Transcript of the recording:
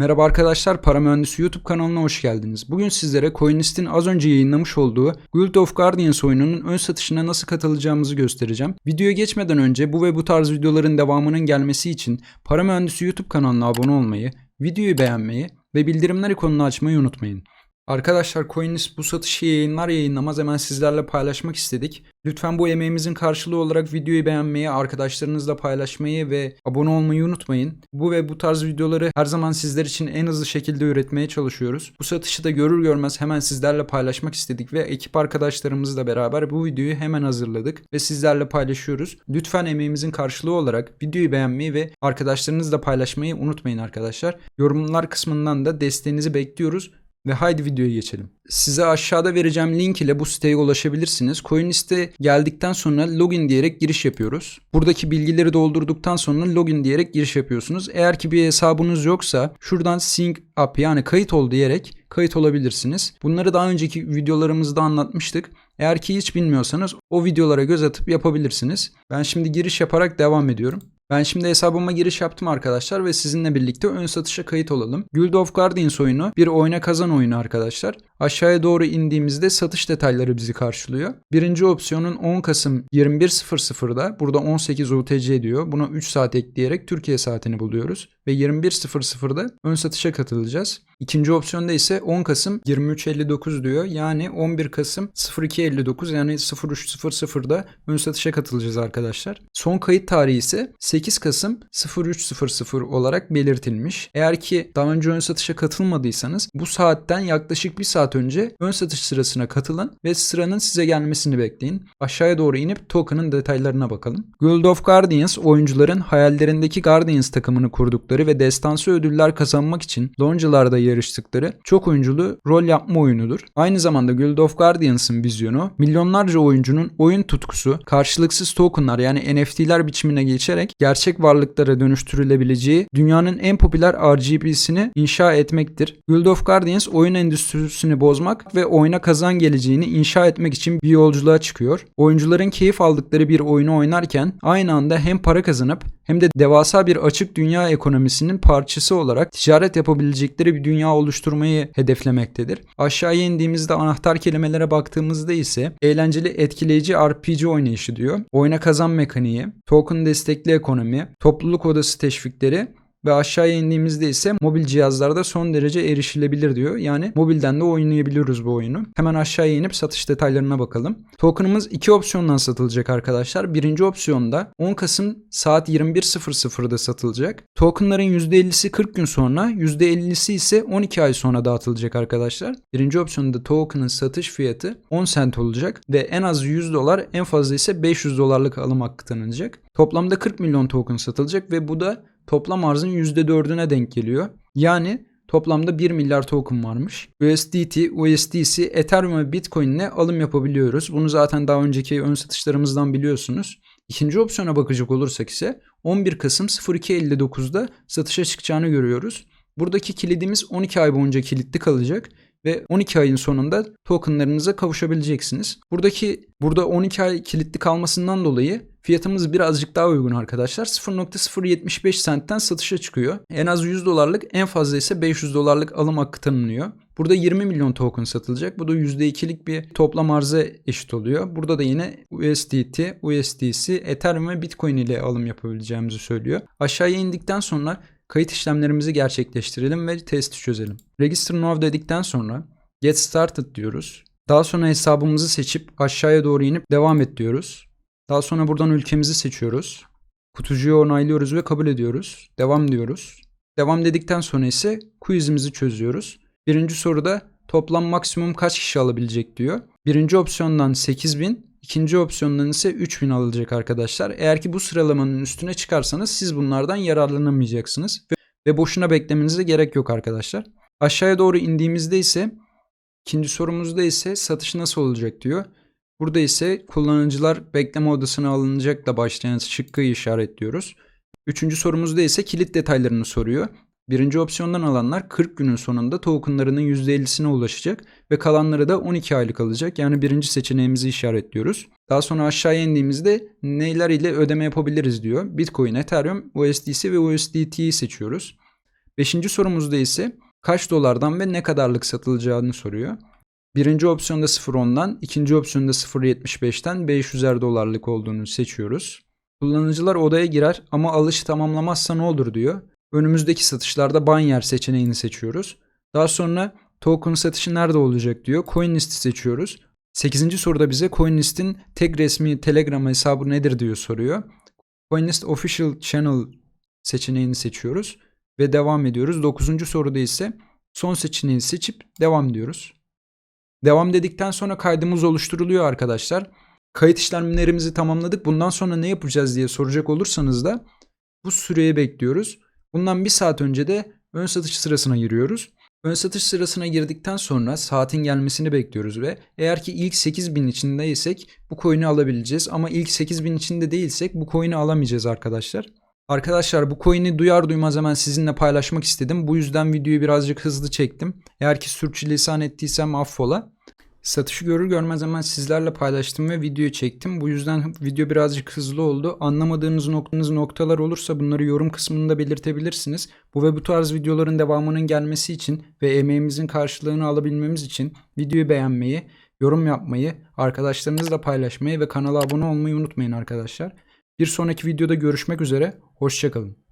Merhaba arkadaşlar, Para Mühendisi YouTube kanalına hoş geldiniz. Bugün sizlere CoinList'in az önce yayınlamış olduğu Guild of Guardians oyununun ön satışına nasıl katılacağımızı göstereceğim. Videoya geçmeden önce bu ve bu tarz videoların devamının gelmesi için Para Mühendisi YouTube kanalına abone olmayı, videoyu beğenmeyi ve bildirimler ikonunu açmayı unutmayın. Arkadaşlar CoinList bu satışı yayınlar yayınlamaz hemen sizlerle paylaşmak istedik. Lütfen bu emeğimizin karşılığı olarak videoyu beğenmeyi, arkadaşlarınızla paylaşmayı ve abone olmayı unutmayın. Bu ve bu tarz videoları her zaman sizler için en hızlı şekilde üretmeye çalışıyoruz. Bu satışı da görür görmez hemen sizlerle paylaşmak istedik ve ekip arkadaşlarımızla beraber bu videoyu hemen hazırladık ve sizlerle paylaşıyoruz. Lütfen emeğimizin karşılığı olarak videoyu beğenmeyi ve arkadaşlarınızla paylaşmayı unutmayın arkadaşlar. Yorumlar kısmından da desteğinizi bekliyoruz. Ve haydi videoya geçelim. Size aşağıda vereceğim link ile bu siteye ulaşabilirsiniz. CoinList'e geldikten sonra login diyerek giriş yapıyoruz. Buradaki bilgileri doldurduktan sonra login diyerek giriş yapıyorsunuz. Eğer ki bir hesabınız yoksa şuradan sync up yani kayıt ol diyerek kayıt olabilirsiniz. Bunları daha önceki videolarımızda anlatmıştık. Eğer ki hiç bilmiyorsanız o videolara göz atıp yapabilirsiniz. Ben şimdi giriş yaparak devam ediyorum. Ben şimdi hesabıma giriş yaptım arkadaşlar ve sizinle birlikte ön satışa kayıt olalım. Guild of Guardians oyunu bir oyna kazan oyunu arkadaşlar. Aşağıya doğru indiğimizde satış detayları bizi karşılıyor. Birinci opsiyonun 10 Kasım 21.00'da burada 18 UTC diyor. Buna 3 saat ekleyerek Türkiye saatini buluyoruz. Ve 21.00'da ön satışa katılacağız. İkinci opsiyonda ise 10 Kasım 23.59 diyor. Yani 11 Kasım 02.59 yani 03.00'da ön satışa katılacağız arkadaşlar. Son kayıt tarihi ise 8 Kasım 03.00 olarak belirtilmiş. Eğer ki daha önce ön satışa katılmadıysanız bu saatten yaklaşık bir saat önce ön satış sırasına katılın ve sıranın size gelmesini bekleyin. Aşağıya doğru inip token'ın detaylarına bakalım. Guild of Guardians oyuncuların hayallerindeki Guardians takımını kurdukları ve destansı ödüller kazanmak için loncalarda yarıştıkları çok oyunculu rol yapma oyunudur. Aynı zamanda Guild of Guardians'ın vizyonu milyonlarca oyuncunun oyun tutkusu karşılıksız tokenlar yani NFT'ler biçimine geçerek gerçek varlıklara dönüştürülebileceği dünyanın en popüler RGB'sini inşa etmektir. Guild of Guardians oyun endüstrisini bozmak ve oyuna kazan geleceğini inşa etmek için bir yolculuğa çıkıyor. Oyuncuların keyif aldıkları bir oyunu oynarken aynı anda hem para kazanıp hem de devasa bir açık dünya ekonomisinin parçası olarak ticaret yapabilecekleri bir dünya oluşturmayı hedeflemektedir. Aşağıya indiğimizde anahtar kelimelere baktığımızda ise eğlenceli etkileyici RPG oynayışı diyor. Oyuna kazan mekaniği, token destekli ekonomi, topluluk odası teşvikleri ve aşağıya indiğimizde ise mobil cihazlarda son derece erişilebilir diyor. Yani mobilden de oynayabiliyoruz bu oyunu. Hemen aşağıya inip satış detaylarına bakalım. Token'ımız iki opsiyondan satılacak arkadaşlar. Birinci opsiyonda 10 Kasım saat 21.00'da satılacak. Token'ların %50'si 40 gün sonra, %50'si ise 12 ay sonra dağıtılacak arkadaşlar. Birinci opsiyonda token'ın satış fiyatı 10 cent olacak ve en az 100 dolar en fazla ise 500 dolarlık alım hakkı tanınacak. Toplamda 40 milyon token satılacak ve bu da toplam arzın %4'üne denk geliyor. Yani toplamda 1 milyar token varmış. USDT, USDC, Ethereum ve Bitcoin ile alım yapabiliyoruz. Bunu zaten daha önceki ön satışlarımızdan biliyorsunuz. İkinci opsiyona bakacak olursak ise 11 Kasım 02.59'da satışa çıkacağını görüyoruz. Buradaki kilidimiz 12 ay boyunca kilitli kalacak ve 12 ayın sonunda tokenlarınıza kavuşabileceksiniz. Buradaki burada 12 ay kilitli kalmasından dolayı fiyatımız birazcık daha uygun arkadaşlar. 0.075 centten satışa çıkıyor. En az 100 dolarlık en fazla ise 500 dolarlık alım hakkı tanınıyor. Burada 20 milyon token satılacak. Bu da %2'lik bir toplam arıza eşit oluyor. Burada da yine USDT, USDC, Ethereum ve Bitcoin ile alım yapabileceğimizi söylüyor. Aşağıya indikten sonra kayıt işlemlerimizi gerçekleştirelim ve testi çözelim. Register Now dedikten sonra Get Started diyoruz. Daha sonra hesabımızı seçip aşağıya doğru inip devam et diyoruz. Daha sonra buradan ülkemizi seçiyoruz. Kutucuyu onaylıyoruz ve kabul ediyoruz. Devam diyoruz. Devam dedikten sonra ise quizimizi çözüyoruz. Birinci soruda toplam maksimum kaç kişi alabilecek diyor. Birinci opsiyondan 8000, ikinci opsiyondan ise 3000 alacak arkadaşlar. Eğer ki bu sıralamanın üstüne çıkarsanız siz bunlardan yararlanamayacaksınız. Ve boşuna beklemenize gerek yok arkadaşlar. Aşağıya doğru indiğimizde ise ikinci sorumuzda ise satış nasıl olacak diyor. Burada ise kullanıcılar bekleme odasına alınacakla başlayan şıkkı işaretliyoruz. Üçüncü sorumuzda ise kilit detaylarını soruyor. Birinci opsiyondan alanlar 40 günün sonunda tokenlarının %50'sine ulaşacak ve kalanları da 12 aylık alacak. Yani birinci seçeneğimizi işaretliyoruz. Daha sonra aşağıya indiğimizde neler ile ödeme yapabiliriz diyor. Bitcoin, Ethereum, USDC ve USDT'yi seçiyoruz. Beşinci sorumuzda ise kaç dolardan ve ne kadarlık satılacağını soruyor. Birinci opsiyonda 0.10'dan, ikinci opsiyonda 0.75'ten 500'er dolarlık olduğunu seçiyoruz. Kullanıcılar odaya girer ama alışı tamamlamazsa ne olur diyor. Önümüzdeki satışlarda Banyer seçeneğini seçiyoruz. Daha sonra token satışı nerede olacak diyor. CoinList'i seçiyoruz. 8. soruda bize CoinList'in tek resmi Telegram hesabı nedir diyor soruyor. CoinList Official Channel seçeneğini seçiyoruz ve devam ediyoruz. 9. soruda ise son seçeneği seçip devam diyoruz. Devam dedikten sonra kaydımız oluşturuluyor arkadaşlar. Kayıt işlemlerimizi tamamladık. Bundan sonra ne yapacağız diye soracak olursanız da bu süreye bekliyoruz. Bundan bir saat önce de ön satış sırasına giriyoruz. Ön satış sırasına girdikten sonra saatin gelmesini bekliyoruz ve eğer ki ilk 8000 içindeysek bu coin'i alabileceğiz ama ilk 8000 içinde değilsek bu coin'i alamayacağız arkadaşlar. Arkadaşlar bu coin'i duyar duymaz hemen sizinle paylaşmak istedim. Bu yüzden videoyu birazcık hızlı çektim. Eğer ki sürçülisan ettiysem affola. Satışı görür görmez hemen sizlerle paylaştım ve video çektim. Bu yüzden video birazcık hızlı oldu. Anlamadığınız noktanız noktalar olursa bunları yorum kısmında belirtebilirsiniz. Bu ve bu tarz videoların devamının gelmesi için ve emeğimizin karşılığını alabilmemiz için videoyu beğenmeyi, yorum yapmayı, arkadaşlarınızla paylaşmayı ve kanala abone olmayı unutmayın arkadaşlar. Bir sonraki videoda görüşmek üzere. Hoşçakalın.